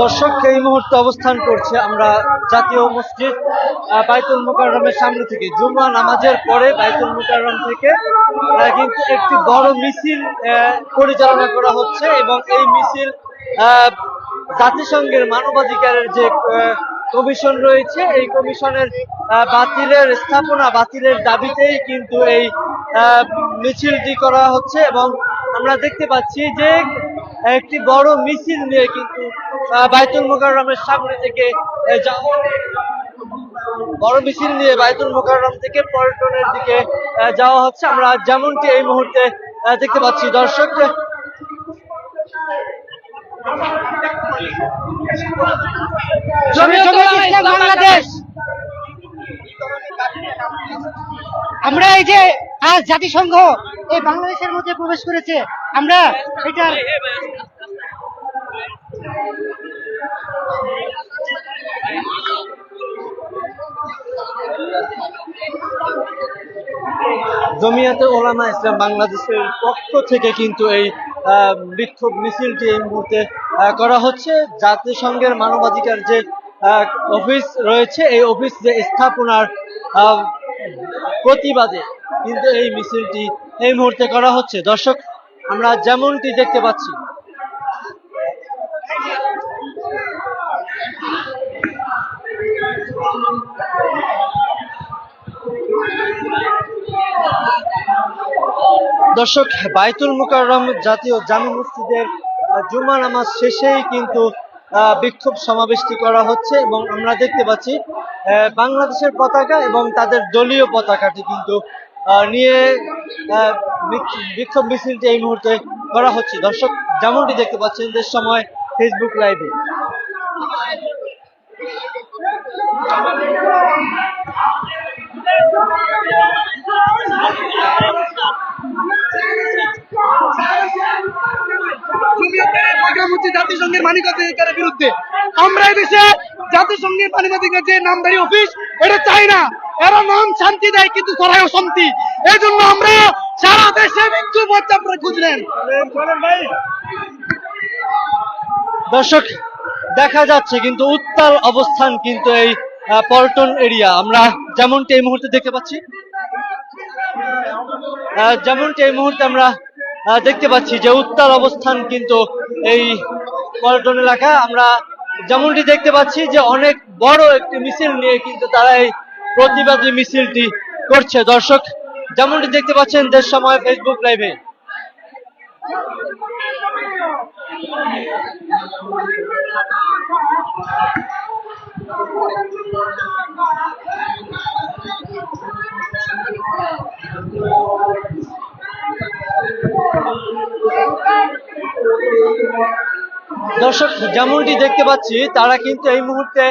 দর্শক এই মুহূর্তে অবস্থান করছে আমরা জাতীয় মসজিদ বাইতুল মুকাররমের সামনে থেকে। জুমা নামাজের পরে বাইতুল মুকাররম থেকে কিন্তু একটি বড় মিছিল পরিচালনা করা হচ্ছে এবং এই মিছিল জাতিসংঘের মানবাধিকারের যে কমিশন রয়েছে, এই কমিশনের বাতিলের স্থাপনা, বাতিলের দাবিতেই কিন্তু এই মিছিলটি করা হচ্ছে এবং আমরা দেখতে পাচ্ছি যে একটি বড় মিছিল নিয়ে কিন্তু বাইতুল মোকাররমের সামনে থেকে বড় মিছিল নিয়ে বাইতুল মোকাররম থেকে পর্যটনের দিকে যাওয়া হচ্ছে। আমরা যেমনটি এই মুহূর্তে দেখতে পাচ্ছি দর্শক। বাংলাদেশ। আমরা এই যে আজ জাতিসংঘ এই বাংলাদেশের মধ্যে প্রবেশ করেছে। আমরা এটা জমিয়াতে ওলামা ইসলাম বাংলাদেশের পক্ষ থেকে কিন্তু এই বিক্ষোভ মিছিলটি এই মুহূর্তে করা হচ্ছে। জাতিসংঘের মানবাধিকার যে অফিস রয়েছে, এই অফিস যে স্থাপনার প্রতিবাদে কিন্তু এই মিছিলটি এই মুহূর্তে করা হচ্ছে। দর্শক, আমরা যেমনটি দেখতে পাচ্ছি দর্শক, বাইতুল মুকাররম জাতীয় জামি মসজিদের জুমা নামাজ শেষেই কিন্তু বিক্ষোভ সমাবেশটি করা হচ্ছে এবং আমরা দেখতে পাচ্ছি বাংলাদেশের পতাকা এবং তাদের দলীয় পতাকাটি কিন্তু নিয়ে বিক্ষোভ মিছিলটি এই মুহূর্তে করা হচ্ছে। দর্শক, যেমনটি দেখতে পাচ্ছেন দেশ সময় ফেসবুক লাইভে মানবাধিকারের বিরুদ্ধে। আমরা এই দেশে জাতিসংঘের মানবাধিকার যে নামদারি অফিস, এটা চাই না। এরা নাম শান্তি দেয়, কিন্তু ছড়ায় অশান্তি। এই জন্য আমরা সারা দেশে বিক্ষোভ হচ্ছে আপনারা খুঁজলেন দর্শক, দেখা যাচ্ছে কিন্তু উত্তাল অবস্থান কিন্তু এই পল্টন এরিয়া। আমরা যেমনটি এই মুহূর্তে দেখতে পাচ্ছি যেমনটি এই মুহূর্তে আমরা দেখতে পাচ্ছি যে উত্তাল অবস্থান কিন্তু এই পল্টন এলাকা, আমরা যেমনটি দেখতে পাচ্ছি যে অনেক বড় একটি মিছিল নিয়ে কিন্তু তারা এই প্রতিবাদী মিছিলটি করছে। দর্শক, যেমনটি দেখতে পাচ্ছেন, দেশ সময় ফেসবুক লাইভে দর্শক, যেমনটি দেখতে পাচ্ছি, তারা কিন্তু এই মুহূর্তে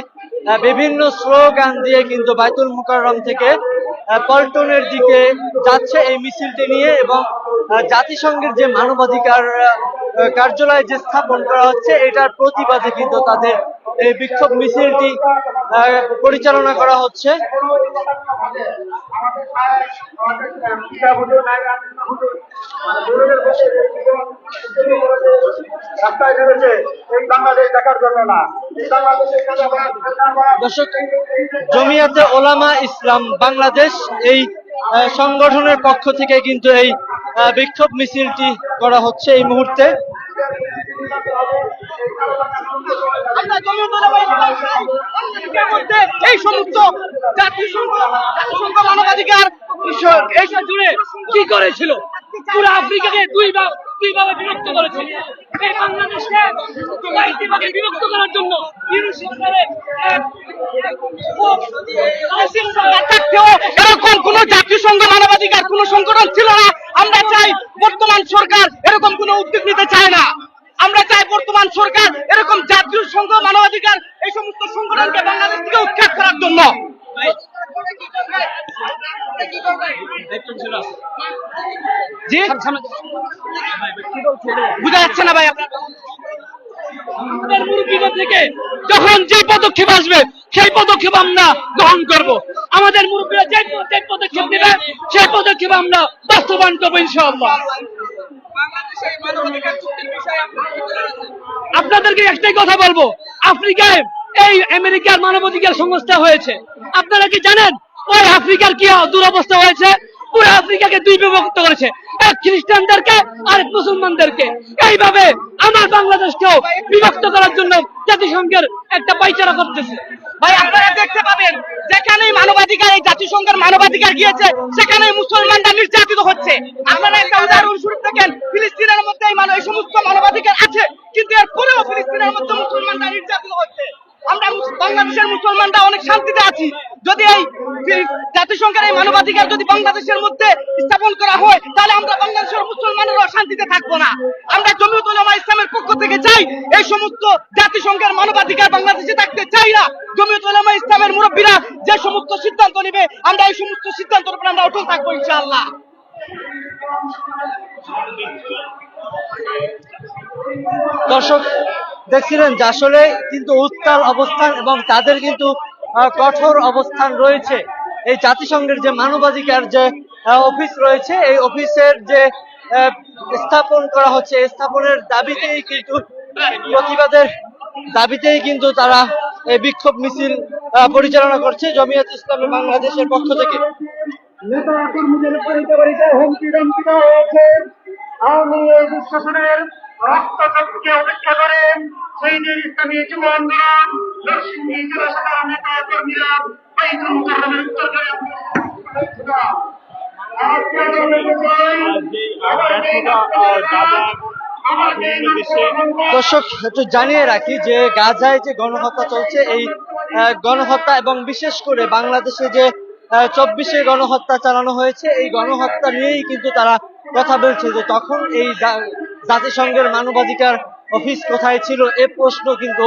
বিভিন্ন স্লোগান দিয়ে কিন্তু বাইতুল মুকাররম থেকে পল্টনের দিকে যাচ্ছে এই মিছিলটি নিয়ে এবং জাতিসংঘের যে মানবাধিকার কার্যালয় যে স্থাপন করা হচ্ছে, এটার প্রতিবাদে কিন্তু তাদের এই বিক্ষোভ মিছিলটি পরিচালনা করা হচ্ছে। দর্শক, জমিয়াতে ওলামা ইসলাম বাংলাদেশ এই সংগঠনের পক্ষ থেকে কিন্তু এই বিক্ষোভ মিছিলটি করা হচ্ছে এই মুহূর্তে। মানবাধিকার কি করেছিল? পুরো আফ্রিকাকে দুই দুই করেছিল। বাংলাদেশকে করার জন্য কোন জাতিসংঘ মানবাধিকার, কোন সংগঠন ছিল না। আমরা চাই বর্তমান সরকার এরকম কোন উদ্যোগ নিতে চায় না আমরা চাই বর্তমান সরকার এরকম জাতীয় সংঘ মানবাধিকার এই সমস্ত সংগঠনকে বাংলাদেশ থেকে উৎখাত করার জন্য জি? বুঝা যাচ্ছে না ভাই আপনার মুরব্বীদের থেকে যখন যে পদক্ষেপ আসবে সেই পদক্ষেপ আমরা গ্রহণ করব। আমাদের মুরব্বীরা যে পদক্ষেপ নেবে সেই পদক্ষেপ আমরা বাস্তবায়ন করব ইনশাআল্লাহ। আপনাদেরকে একটাই কথা বলব আফ্রিকায় এই আমেরিকার মানবাধিকার সংস্থা হয়েছে। আপনারা কি জানেন? ওই আফ্রিকার কি দুরবস্থা হয়েছে? পুরো আফ্রিকাকে দুই বিভক্ত করেছে। এক খ্রিস্টানদেরকে আর এক মুসলমানদেরকে। এইভাবে আমার বাংলাদেশকেও বিভক্ত করার জন্য জাতিসংঘের একটা পাইচারা করতেছে। ভাই, আপনারা দেখতে পাবেন, যেখানেই মানবাধিকার, এই জাতিসংঘের মানবাধিকার গিয়েছে সেখানে মুসলমানরা নির্যাতিত হচ্ছে। আপনারা একটা উদাহরণ স্বরূপ দেখেন, ফিলিস্তিনের মধ্যে এই মানব- এই সমস্ত মানবাধিকার আছে, কিন্তু এরপরেও ফিলিস্তিনের মধ্যে মুসলমানরা নির্যাতিত হচ্ছে। আমরা বাংলাদেশের মুসলমানরা অনেক শান্তিতে আছি। যদি এই জাতিসংঘের এই মানবাধিকার যদি বাংলাদেশের মধ্যে স্থাপন করা হয়, তাহলে আমরা বাংলাদেশের মুসলমানেরও শান্তিতে থাকব না। আমরা জমিয়ত ইসলামের পক্ষ থেকে চাই, এই সমস্ত জাতিসংঘের মানবাধিকার বাংলাদেশে থাকতে চাই না। জমিয়ত ইসলামের মুরব্বীরা যে সমস্ত সিদ্ধান্ত নেবে, আমরা এই সমস্ত সিদ্ধান্তের উপর আমরা অটল থাকব ইনশাআল্লাহ। দর্শক, দেখছিলেন যে আসলে কিন্তু উত্তাল অবস্থান এবং তাদের কিন্তু কঠোর অবস্থান রয়েছে। এই জাতিসংঘের যে মানবাধিকার যে অফিস রয়েছে, এই অফিসের যে স্থাপন করা হচ্ছে স্থাপনের দাবিতেই কিন্তু, প্রতিবাদের দাবিতেই কিন্তু তারা এই বিক্ষোভ মিছিল পরিচালনা করছে জমিয়াত ইসলামী বাংলাদেশের পক্ষ থেকে। সেই ইসলামী জেলা নেতা কর্মীরা বাইতুল মুকাররমের উত্তর করে দর্শক, একটু জানিয়ে রাখি যে গাজায় যে গণহত্যা চলছে, এই গণহত্যা এবং বিশেষ করে বাংলাদেশে যে চব্বিশে গণহত্যা চালানো হয়েছে, এই গণহত্যা নিয়েই কিন্তু তারা কথা বলছে যে তখন এই জাতিসংঘের মানবাধিকার অফিস কোথায় ছিল, এ প্রশ্ন কিন্তু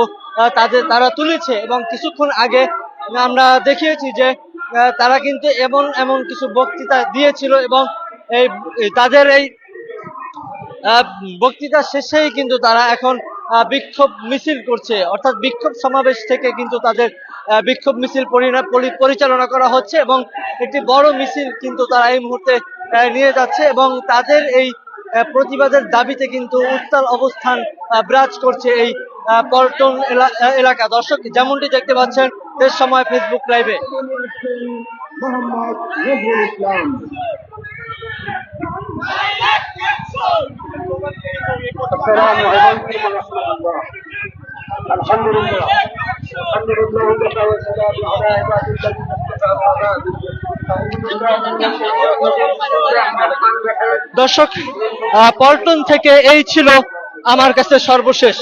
তাদের, তারা তুলেছে এবং কিছুক্ষণ আগে আমরা দেখিয়েছি যে তারা কিন্তু এমন এমন কিছু বক্তৃতা দিয়েছিল এবং এই তাদের এই বক্তৃতা শেষেই কিন্তু তারা এখন বিক্ষোভ মিছিল করছে। অর্থাৎ বিক্ষোভ সমাবেশ থেকে কিন্তু তাদের বিক্ষোভ মিছিল পরিচালনা করা হচ্ছে এবং একটি বড় মিছিল কিন্তু তারা এই মুহূর্তে নিয়ে যাচ্ছে এবং তাদের এই প্রতিবাদের দাবিতে কিন্তু উত্তাল অবস্থান বিরাজ করছে এই পল্টন এলা- এলাকা। দর্শক, যেমনটি দেখতে পাচ্ছেন দেশ সময় ফেসবুক লাইভে দর্শক পল্টন থেকে এই ছিল আমার কাছে সর্বশেষ।